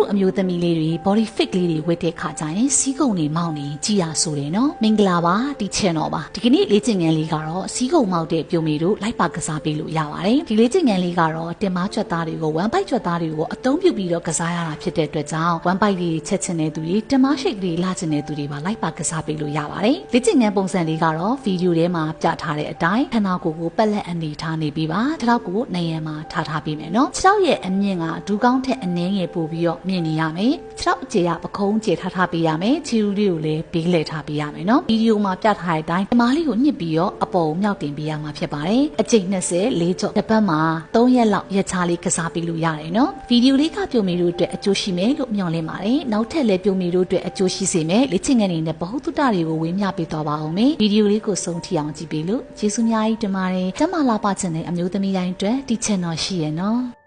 တို့အမျိုးသမီးလေးတွေ body fit လေးတွေဝတ်တဲ့ခါကျရင်စီးကုံတွေမောင်းနေကြည်ရဆိုတယ်နော်မင်္ဂလာပါဒီ channel ပါဒီကနေ့လေ့ကျင့်ခန်းလေးကတော့စီးကုံမောက်တဲ့ပြုံမီတို့လိုက်ပါကစားပေးလို့ရပါတယ်ဒီလေ့ကျင့်ခန်းလေးကတော့တင်မားချက်သားတွေကို one bite ချက်သားတွေကိုအသုံးပြုပြီးတော့ကစားရတာဖြစ်တဲ့အတွက်ကြောင့် one bite တွေချက်ချင်တဲ့သူတွေတင်မားရှိတ်တွေလာချင်တဲ့သူတွေပါလိုက်ပါကစားပေးလို့ရပါတယ်လေ့ကျင့်ခန်းပုံစံလေးကတော့ဗီဒီယိုထဲမှာပြထားတဲ့အတိုင်းခန္ဓာကိုယ်ကိုပက်လက်အနေထားနေပြီးပါခြေထောက်ကိုနေရံမှာထားထားပေးမယ်နော်ခြေထောက်ရဲ့အမြင့်ကဒူးကောင်းထက်အနည်းငယ်ပိုပြီးတော့မြင့်နေရမယ်ခြေထောက်အခြေကပခုံးကျေထားထားပေးရမယ်ခြေဦးလေးကိုလည်းဘေးလှည့်ထားပေးရမယ်နော်ဗီဒီယိုမှာပြထားတဲ့အတိုင်းဓမားလေးကိုညှစ်ပြီးတော့အပေါ်ကိုမြောက်တင်ပေးရမှာဖြစ်ပါတယ်အကျိတ်20လေးကြော့တစ်ပတ်မှာ3ရက်လောက်ရက်ချာလေးကစားပေးလို့ရတယ်နော်ဗီဒီယိုလေးကပြုံမီတို့အတွက်အကျိုးရှိမယ်လို့မျှော်လင့်ပါတယ်နောက်ထပ်လည်းပြုံမီတို့အတွက်အကျိုးရှိစေမယ်လေ့ကျင့်ခန်းတွေနဲ့ဗဟုသုတတွေကိုဝေမျှပေးသွားပါအောင်မယ်ဗီဒီယိုလေးကိုဆုံးထိအောင်ကြည့်ပေးလို့ကျေးဇူးများကြီးတင်ပါတယ်ကျမလာပါချင်တဲ့အမျိုးသမီးတိုင်းအတွက်ဒီ channel ရှိရနော်